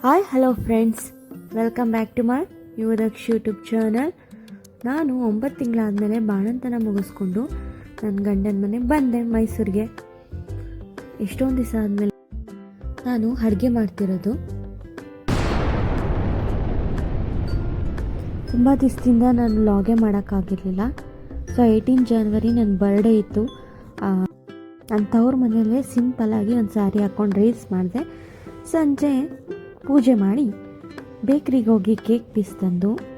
Hi hello friends welcome back to my Yuvadaksha YouTube channel ನಾನು ಒಂಬತ್ತು ತಿಂಗಳಾದಮೇಲೆ ಬಾಣಂತನ ಮುಗಿಸ್ಕೊಂಡು ನನ್ನ ಗಂಡನ ಮನೆ ಬಂದೆ ಮೈಸೂರಿಗೆ. ಎಷ್ಟೊಂದು ದಿವಸ ಆದಮೇಲೆ ನಾನು ಅಡುಗೆ ಮಾಡ್ತಿರೋದು. ತುಂಬ ದಿವಸದಿಂದ ನಾನು ಲಾಗೆ ಮಾಡೋಕ್ಕಾಗಿರಲಿಲ್ಲ. ಸೊ ಏಯ್ಟೀನ್ ಜನವರಿ ನನ್ನ ಬರ್ಡೇ ಇತ್ತು. ನನ್ನ ತವ್ರ ಮನೆಯಲ್ಲೇ ಸಿಂಪಲ್ಲಾಗಿ ಒಂದು ಸ್ಯಾರಿ ಹಾಕ್ಕೊಂಡು ರೀಲ್ಸ್ ಮಾಡಿದೆ. ಸಂಜೆ ಪೂಜೆ ಮಾಡಿ ಬೇಕ್ರಿಗೆ ಹೋಗಿ ಕೇಕ್ ಪೀಸ್ ತಂದು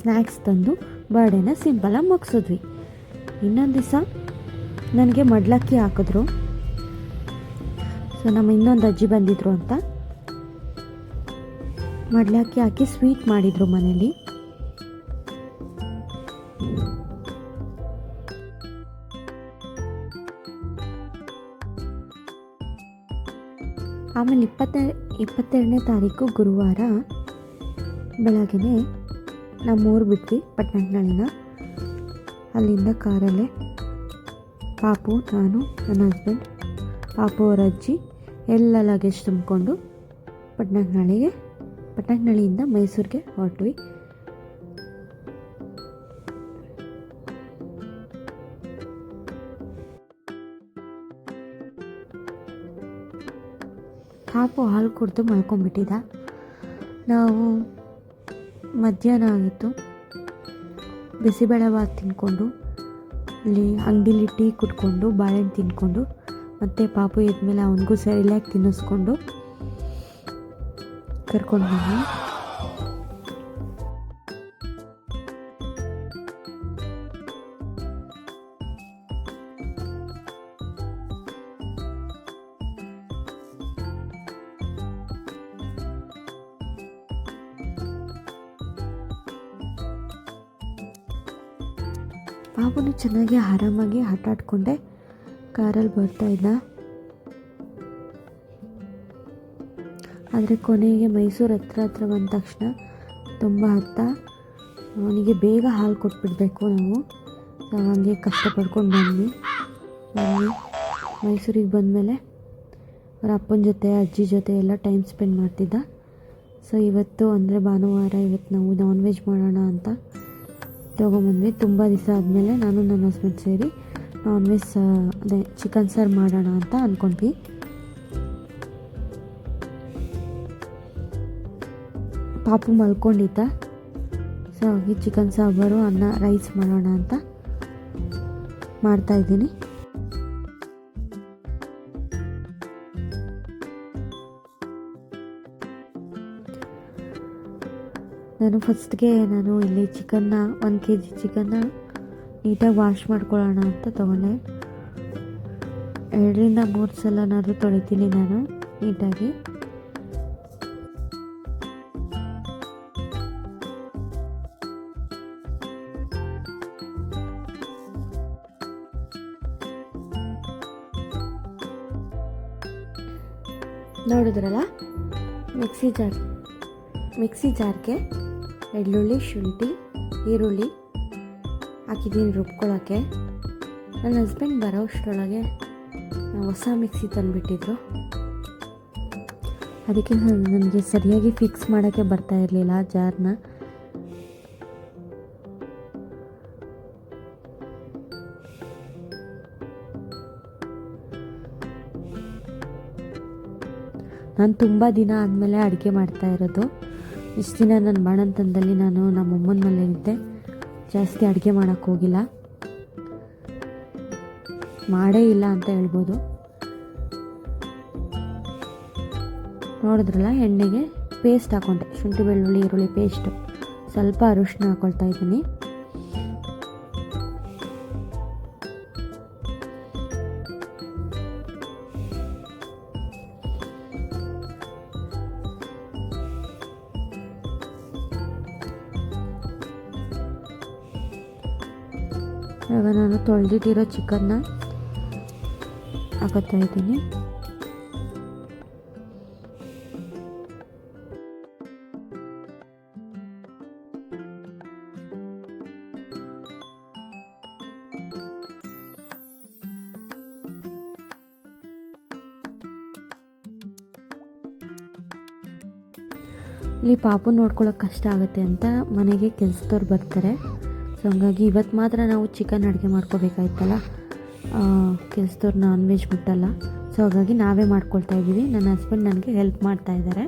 ಸ್ನ್ಯಾಕ್ಸ್ ತಂದು, ಬರ್ಡೇನ ಸಿಂಪಲಾಗಿ ಮುಗಿಸಿದ್ವಿ. ಇನ್ನೊಂದು ದಿವಸ ನನಗೆ ಮಡ್ಲಕ್ಕಿ ಹಾಕಿದ್ರು. ಸೊ ನಮ್ಮ ಇನ್ನೊಂದು ಅಜ್ಜಿ ಬಂದಿದ್ರು ಅಂತ. ಮಡ್ಲಕ್ಕಿ ಹಾಕಿ ಸ್ವೀಟ್ ಮಾಡಿದರು ಮನೇಲಿ. ಆಮೇಲೆ ಇಪ್ಪತ್ತ, ಇಪ್ಪತ್ತೆರಡನೇ ತಾರೀಕು ಗುರುವಾರ ಬೆಳಗ್ಗೆ ನಮ್ಮೂರು ಬಿಟ್ವಿ ಪಟ್ಟಣಗಳಿನ ಅಲ್ಲಿಂದ ಕಾರಲ್ಲೇ ಪಾಪು, ನಾನು, ನನ್ನ ಹಸ್ಬೆಂಡ್ ಪಾಪು ಅವರ ಅಜ್ಜಿ, ಎಲ್ಲ ಲಗೇಜ್ ತುಂಬಿಕೊಂಡು ಪಟ್ಟಣಗಳಿಗೆ, ಪಟ್ಟಣಗಳಿಂದ ಮೈಸೂರಿಗೆ ಹೊರಟ್ವಿ. ಪಾಪು ಹಾಲು ಕುಡಿದು ಮಲ್ಕೊಂಡ್ಬಿಟ್ಟಿದ್ದ ನಾವು ಮಧ್ಯಾಹ್ನ ಆಗಿತ್ತು. ಬಿಸಿಬೇಳೆಬಾತ್ ತಿನ್ಕೊಂಡು ಇಲ್ಲಿ ಅಂಗಡಿಲಿ ಟೀ ಕುಟ್ಕೊಂಡು ಬಾಳೆಹಣ್ಣು ತಿನ್ಕೊಂಡು, ಮತ್ತು ಪಾಪು ಎದ್ಮೇಲೆ ಅವನಿಗೂ ಸರಿಯಾಗಿ ತಿನ್ನಿಸ್ಕೊಂಡು ಕರ್ಕೊಂಡು ಬಂದ್ವಿ ಚೆನ್ನಾಗಿ ಆರಾಮಾಗಿ ಆಟ ಆಡ್ಕೊಂಡೆ ಕಾರಲ್ಲಿ ಇದ್ದ ಆದರೆ ಕೊನೆಗೆ ಮೈಸೂರು ಹತ್ರ ಹತ್ರ ಬಂದ ತಕ್ಷಣ ತುಂಬ ಹತ್ತ ಅವನಿಗೆ ಬೇಗ ಹಾಲು ಕೊಟ್ಬಿಡ್ಬೇಕು ನಾವು. ಹಾಗೆ ಕಷ್ಟಪಡ್ಕೊಂಡು ಬಂದ್ವಿ. ಮೈಸೂರಿಗೆ ಬಂದಮೇಲೆ ಅವ್ರ ಅಪ್ಪನ ಜೊತೆ, ಅಜ್ಜಿ ಜೊತೆ ಎಲ್ಲ ಟೈಮ್ ಸ್ಪೆಂಡ್ ಮಾಡ್ತಿದ್ದ. ಸೊ ಇವತ್ತು ಅಂದರೆ ಭಾನುವಾರ ಇವತ್ತು ನಾವು ನಾನ್ ವೆಜ್ ಮಾಡೋಣ ಅಂತ ತೊಗೊಂಬಂದ್ವಿ ತುಂಬ ದಿವಸ ಆದಮೇಲೆ ನಾನು ನನ್ನ ಹಸ್ಬೆಂಡ್ ಸೇರಿ ನಾನ್ ವೆಜ್ ಅದೇ ಚಿಕನ್ ಸಾರು ಮಾಡೋಣ ಅಂತ ಅಂದ್ಕೊಂಡ್ವಿ ಪಾಪು ಮಲ್ಕೊಂಡಿದ್ದ. ಸೊ ಹಾಗೆ ಚಿಕನ್ ಸಾಂಬಾರು ಅನ್ನ ರೈಸ್ ಮಾಡೋಣ ಅಂತ ಮಾಡ್ತಾಯಿದ್ದೀನಿ ನಾನು ಫಸ್ಟ್ಗೆ ನಾನು ಇಲ್ಲಿ ಚಿಕನ್ನ, ಒಂದು ಕೆ ಜಿ ಚಿಕನ್ನ ನೀಟಾಗಿ ವಾಶ್ ಮಾಡ್ಕೊಳ್ಳೋಣ ಅಂತ ತೊಗೊಂಡೆ. ಎರಡರಿಂದ ಮೂರು ಸಲನಾದರೂ ತೊಳಿತೀನಿ ನಾನು ನೀಟಾಗಿ. ನೋಡಿದ್ರಲ್ಲ? ಮಿಕ್ಸಿ ಜಾರ್, ಮಿಕ್ಸಿ ಜಾರ್ಗೆ ಬೆಳ್ಳುಳ್ಳಿ, ಶುಂಠಿ, ಈರುಳ್ಳಿ ಹಾಕಿದ್ದೀನಿ ರುಬ್ಕೊಳ್ಳೋಕ್ಕೆ ನನ್ನ ಹಸ್ಬೆಂಡ್ ಬರೋ ಅಷ್ಟರೊಳಗೆ ಹೊಸ ಮಿಕ್ಸಿ ತಂದುಬಿಟ್ಟಿದ್ರು. ಅದಕ್ಕೆ ನನಗೆ ಸರಿಯಾಗಿ ಫಿಕ್ಸ್ ಮಾಡೋಕ್ಕೆ ಬರ್ತಾ ಇರಲಿಲ್ಲ ಜಾರ್ನ. ನಾನು ತುಂಬ ದಿನ ಆದಮೇಲೆ ಅಡುಗೆ ಮಾಡ್ತಾ ಇರೋದು. ಇಷ್ಟು ದಿನ ನನ್ನ ಬಾಣಂತನದಲ್ಲಿ ನಾನು ನಮ್ಮ ಅಮ್ಮನ ಮನೇಲಿ ಇದ್ದೆ. ಜಾಸ್ತಿ ಅಡುಗೆ ಮಾಡೋಕ್ಕೆ ಹೋಗಿಲ್ಲ. ಮಾಡೇ ಇಲ್ಲ ಅಂತ ಹೇಳ್ಬೋದು. ನೋಡಿದ್ರಲ್ಲ ಎಣ್ಣೆಗೆ ಪೇಸ್ಟ್ ಹಾಕ್ಕೊಂಡೆ ಶುಂಠಿ, ಬೆಳ್ಳುಳ್ಳಿ, ಈರುಳ್ಳಿ ಪೇಸ್ಟು ಸ್ವಲ್ಪ ಅರಿಶಿನ ಹಾಕ್ಕೊಳ್ತಾ ಇದ್ದೀನಿ. ಇವಾಗ ನಾನು ತೊಳೆದಿಟ್ಟಿರೋ ಚಿಕನ್ನ ಹಾಕೋತಾ ಇದ್ದೀನಿ. ಇಲ್ಲಿ ಪಾಪು ನೋಡ್ಕೊಳ್ಳೋಕೆ ಕಷ್ಟ ಆಗುತ್ತೆ ಅಂತ ಮನೆಗೆ ಕೆಲಸದವ್ರು ಬರ್ತಾರೆ. ಸೊ ಹಂಗಾಗಿ ಇವತ್ತು ಮಾತ್ರ ನಾವು ಚಿಕನ್ ಅಡುಗೆ ಮಾಡ್ಕೋಬೇಕಾಯ್ತಲ್ಲ? ಕೆಲಸದವ್ರು ನಾನ್ ವೆಜ್ ಬಿಟ್ಟಲ್ಲ ಸೊ ಹಾಗಾಗಿ ನಾವೇ ಮಾಡ್ಕೊಳ್ತಾ ಇದ್ದೀವಿ ನನ್ನ ಹಸ್ಬೆಂಡ್ ನನಗೆ ಹೆಲ್ಪ್ ಮಾಡ್ತಾ ಇದ್ದಾರೆ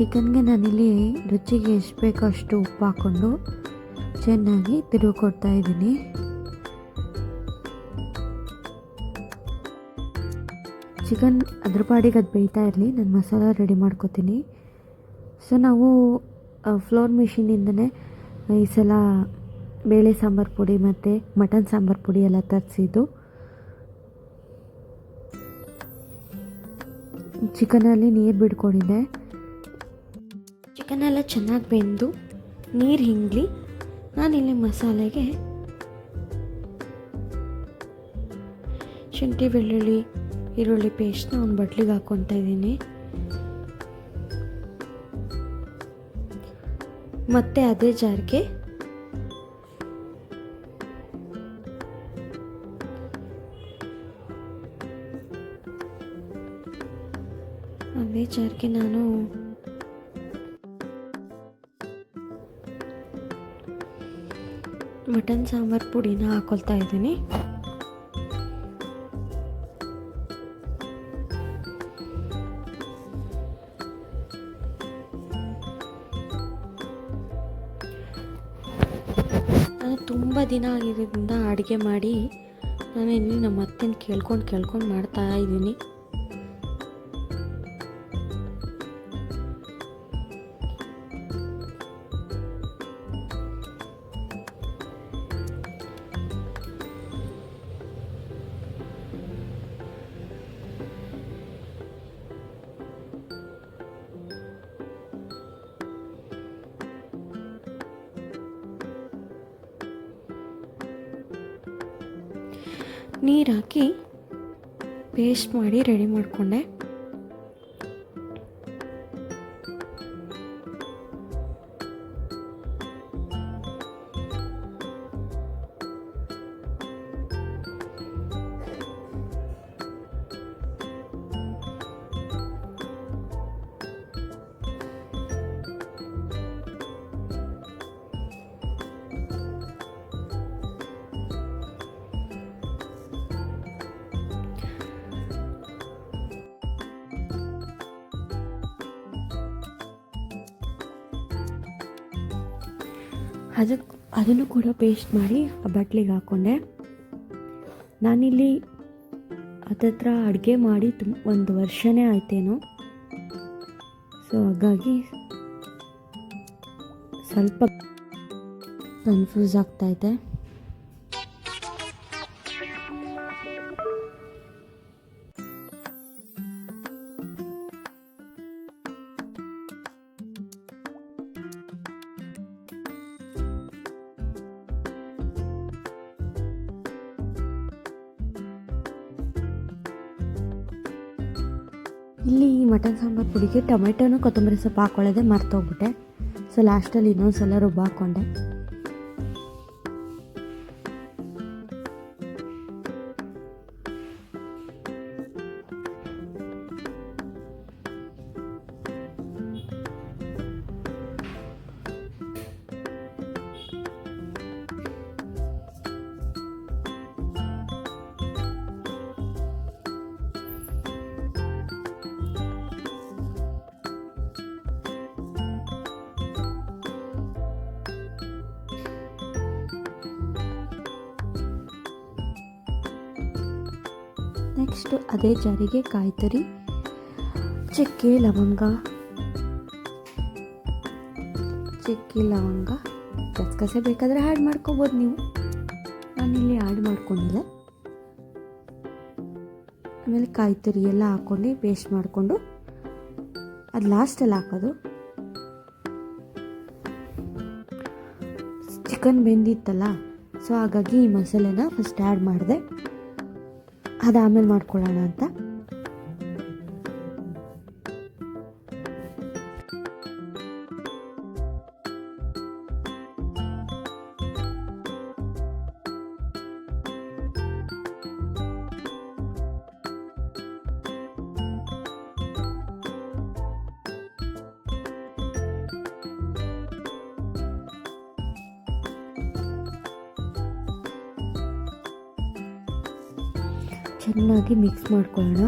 ಚಿಕನ್ಗೆ ನಾನಿಲ್ಲಿ ರುಚಿಗೆ ಎಷ್ಟು ಬೇಕೋ ಅಷ್ಟು ಉಪ್ಪು ಹಾಕ್ಕೊಂಡು ಚೆನ್ನಾಗಿ ತಿರುಗಿ ಕೊಡ್ತಾ ಇದ್ದೀನಿ. ಚಿಕನ್ ಅದ್ರ ಪಾಡಿಗೆ ಅದು ಬೇಯ್ತಾ ಇರಲಿ, ನಾನು ಮಸಾಲ ರೆಡಿ ಮಾಡ್ಕೋತೀನಿ. ಸೊ ನಾವು ಫ್ಲೋರ್ ಮಿಷಿನಿಂದನೇ ಈ ಸಲ ಬೇಳೆ ಸಾಂಬಾರು ಪುಡಿ ಮತ್ತು ಮಟನ್ ಸಾಂಬಾರು ಪುಡಿ ಎಲ್ಲ ತರಿಸಿದ್ದು. ಚಿಕನಲ್ಲಿ ನೀರು ಬಿಡ್ಕೊಂಡಿದ್ದೆ. ಚಿಕನ್ ಎಲ್ಲ ಚೆನ್ನಾಗಿ ಬೆಂದು ನೀರು ಹಿಂಗ್ಲಿ ನಾನಿಲ್ಲಿ ಮಸಾಲೆಗೆ ಶುಂಠಿ, ಬೆಳ್ಳುಳ್ಳಿ, ಈರುಳ್ಳಿ ಪೇಸ್ಟ್ನ ಒಂದು ಬಟ್ಲಿಗೆ ಹಾಕ್ಕೊತಾ ಇದ್ದೀನಿ. ಮತ್ತೆ ಅದೇ ಜಾರ್ಗೆ ಅದೇ ಜಾರ್ಗೆ ನಾನು ಮಟನ್ ಸಾಂಬಾರು ಪುಡಿನ ಹಾಕೊಳ್ತಾ ಇದ್ದೀನಿ. ನಾನು ತುಂಬ ದಿನ ಆಗಿರೋದ್ರಿಂದ ಅಡುಗೆ ಮಾಡಿ ನಾನು ಇಲ್ಲಿ ನಮ್ಮ ಅತ್ತೆನ ಕೇಳ್ಕೊಂಡು ಕೇಳ್ಕೊಂಡು ಮಾಡ್ತಾ ಇದ್ದೀನಿ. ನೀರು ಹಾಕಿ ಪೇಸ್ಟ್ ಮಾಡಿ ರೆಡಿ ಮಾಡಿಕೊಂಡೆ. ಅದಕ್ಕೆ ಅದನ್ನು ಕೂಡ ಪೇಸ್ಟ್ ಮಾಡಿ ಆ ಬಟ್ಲಿಗೆ ಹಾಕ್ಕೊಂಡೆ ನಾನಿಲ್ಲಿ ಅದತ್ರ ಅಡುಗೆ ಮಾಡಿ ತುಂಬ ಒಂದು ವರ್ಷನೇ ಆಯ್ತೇನೋ. ಸೊ ಹಾಗಾಗಿ ಸ್ವಲ್ಪ ಕನ್ಫ್ಯೂಸ್ ಆಗ್ತಾಯಿದೆ ಇಲ್ಲಿ ಈ ಮಟನ್ ಸಾಂಬಾರ್ ಪುಡಿಗೆ ಟೊಮೆಟೊನು ಕೊತ್ತಂಬರಿ ಸೊಪ್ಪು ಹಾಕೊಳ್ಳೋದೆ ಮರ್ತೋಗ್ಬಿಟ್ಟೆ. ಸೊ ಲಾಸ್ಟಲ್ಲಿ ಇನ್ನೊಂದು ಸಲ ರುಬ್ಬ ಹಾಕ್ಕೊಂಡೆ ನೆಕ್ಸ್ಟ್ ಅದೇ ಜಾರಿಗೆ ಕಾಯಿ ತುರಿ ಚಕ್ಕೆ, ಲವಂಗ. ಚಕ್ಕೆ, ಲವಂಗ. ಗಸಗಸೆ ಬೇಕಾದರೆ ಆ್ಯಡ್ ಮಾಡ್ಕೋಬೋದು ನೀವು. ನಾನಿಲ್ಲಿ ಆ್ಯಡ್ ಮಾಡ್ಕೊಂಡಿಲ್ಲ. ಆಮೇಲೆ ಕಾಯಿ ತುರಿ ಎಲ್ಲ ಹಾಕ್ಕೊಂಡು ಪೇಸ್ಟ್ ಮಾಡಿಕೊಂಡು. ಅದು ಲಾಸ್ಟಲ್ಲಿ ಹಾಕೋದು. ಚಿಕನ್ ಬೆಂದಿತ್ತಲ್ಲ ಸೊ ಹಾಗಾಗಿ ಈ ಮಸಾಲೆನ ಫಸ್ಟ್ ಆ್ಯಡ್ ಮಾಡಿದೆ. ಅದು ಆಮೇಲೆ ಮಾಡ್ಕೊಳ್ಳೋಣ ಅಂತ. ಚೆನ್ನಾಗಿ ಮಿಕ್ಸ್ ಮಾಡ್ಕೊಳ್ಳೋಣ.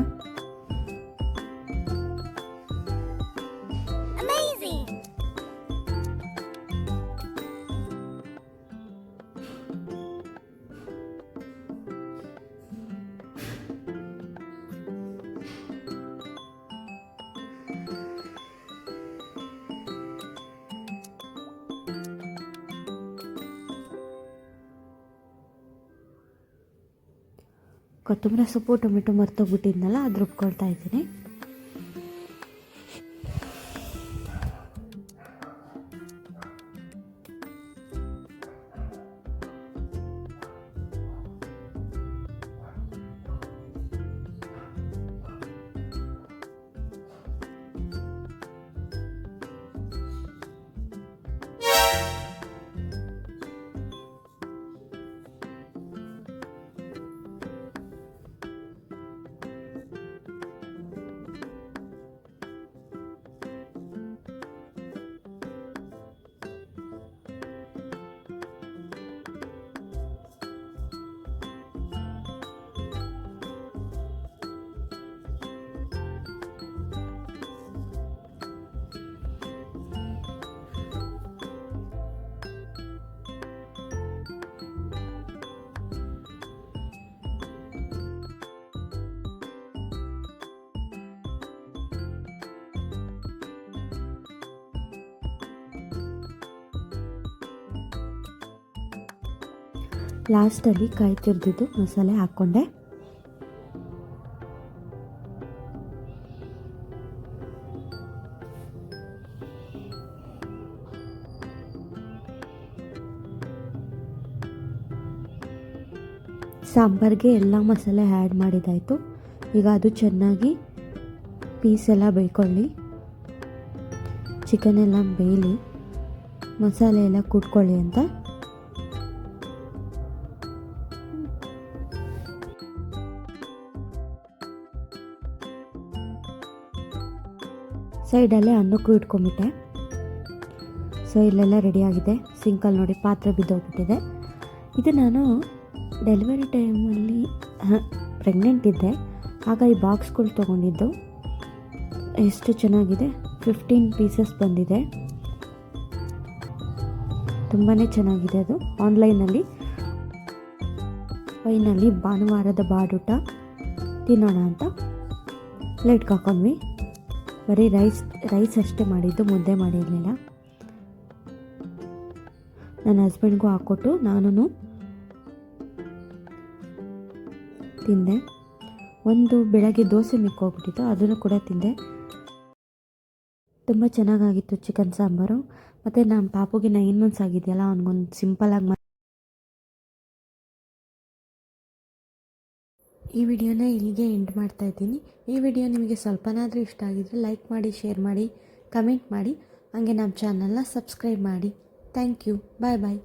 ಕೊತ್ತಂಬರಿ ಸೊಪ್ಪು ಟೊಮೆಟೊ ಮರ್ತೋಗ್ಬಿಟ್ಟಿದ್ನಲ್ಲ ಅದು ರುಬ್ಕೊಳ್ತಾ ಇದ್ದೀನಿ. ಲಾಸ್ಟಲ್ಲಿ ಕಾಯಿ ತುರಿದಿದ್ದು ಮಸಾಲೆ ಹಾಕ್ಕೊಂಡೆ. ಸಾಂಬಾರಿಗೆ ಎಲ್ಲ ಮಸಾಲೆ ಆ್ಯಡ್ ಮಾಡಿದ್ದಾಯಿತು. ಈಗ ಅದು ಚೆನ್ನಾಗಿ ಪೀಸ್ ಎಲ್ಲ ಬೇಯ್ಕೊಳ್ಳಿ. ಚಿಕನ್ ಎಲ್ಲ ಬೇಯಲಿ, ಮಸಾಲೆ ಎಲ್ಲ ಕುಟ್ಕೊಳ್ಳಿ ಅಂತ. ಸೈಡಲ್ಲೇ ಅನ್ನಕ್ಕೂ ಇಟ್ಕೊಂಬಿಟ್ಟೆ. ಸೊ ಇಲ್ಲೆಲ್ಲ ರೆಡಿಯಾಗಿದೆ ಸಿಂಕಲ್ಲಿ ನೋಡಿ ಪಾತ್ರೆ ಬಿದ್ದೋಗ್ಬಿಟ್ಟಿದೆ. ಇದು ನಾನು ಡೆಲಿವರಿ ಟೈಮಲ್ಲಿ ಪ್ರೆಗ್ನೆಂಟ್ ಇದ್ದೆ. ಆಗ ಈ ಬಾಕ್ಸ್ಗಳು ತೊಗೊಂಡಿದ್ದು. ಎಷ್ಟು ಚೆನ್ನಾಗಿದೆ. ಫಿಫ್ಟೀನ್ ಪೀಸಸ್ ಬಂದಿದೆ. ತುಂಬಾ ಚೆನ್ನಾಗಿದೆ ಅದು. ಆನ್ಲೈನಲ್ಲಿ ಫೈನಲ್ಲಿ ಭಾನುವಾರದ ಬಾಡೂಟ. ತಿನ್ನೋಣ ಅಂತ. ಲೈಟ್ ಹಾಕೊಂಡ್ವಿ ಬರೀ ರೈಸ್ ರೈಸ್ ಅಷ್ಟೇ ಮಾಡಿದ್ದು, ಮುದ್ದೆ ಮಾಡಿರಲಿಲ್ಲ. ನನ್ನ ಹಸ್ಬೆಂಡ್ಗೂ ಹಾಕ್ಕೊಟ್ಟು ನಾನು ತಿಂದೆ. ಒಂದು ಬೆಳಗ್ಗೆ ದೋಸೆ ಮಿಕ್ಕೋಗ್ಬಿಟ್ಟಿತ್ತು, ಅದನ್ನು ಕೂಡ ತಿಂದೆ. ತುಂಬ ಚೆನ್ನಾಗಾಗಿತ್ತು ಚಿಕನ್ ಸಾಂಬಾರು. ಮತ್ತು ನಮ್ಮ ಪಾಪುಗೆ ನೈನ್ ಮಂತ್ಸ್ ಆಗಿದೆಯಲ್ಲ ಅವ್ನಿಗೊಂದು ಸಿಂಪಲಾಗಿ ಈ ವಿಡಿಯೋನ ಇಲ್ಲಿಗೆ ಎಂಡ್ ಮಾಡ್ತಾ ಇದ್ದೀನಿ. ಈ ವಿಡಿಯೋ ನಿಮಗೆ ಸ್ವಲ್ಪನಾದರೂ ಇಷ್ಟ ಆಗಿದ್ರೆ ಲೈಕ್ ಮಾಡಿ ಶೇರ್ ಮಾಡಿ ಕಮೆಂಟ್ ಮಾಡಿ. ಹಾಗೆ ನಮ್ಮ ಚಾನಲ್ನ ಸಬ್ಸ್ಕ್ರೈಬ್ ಮಾಡಿ. Thank you bye bye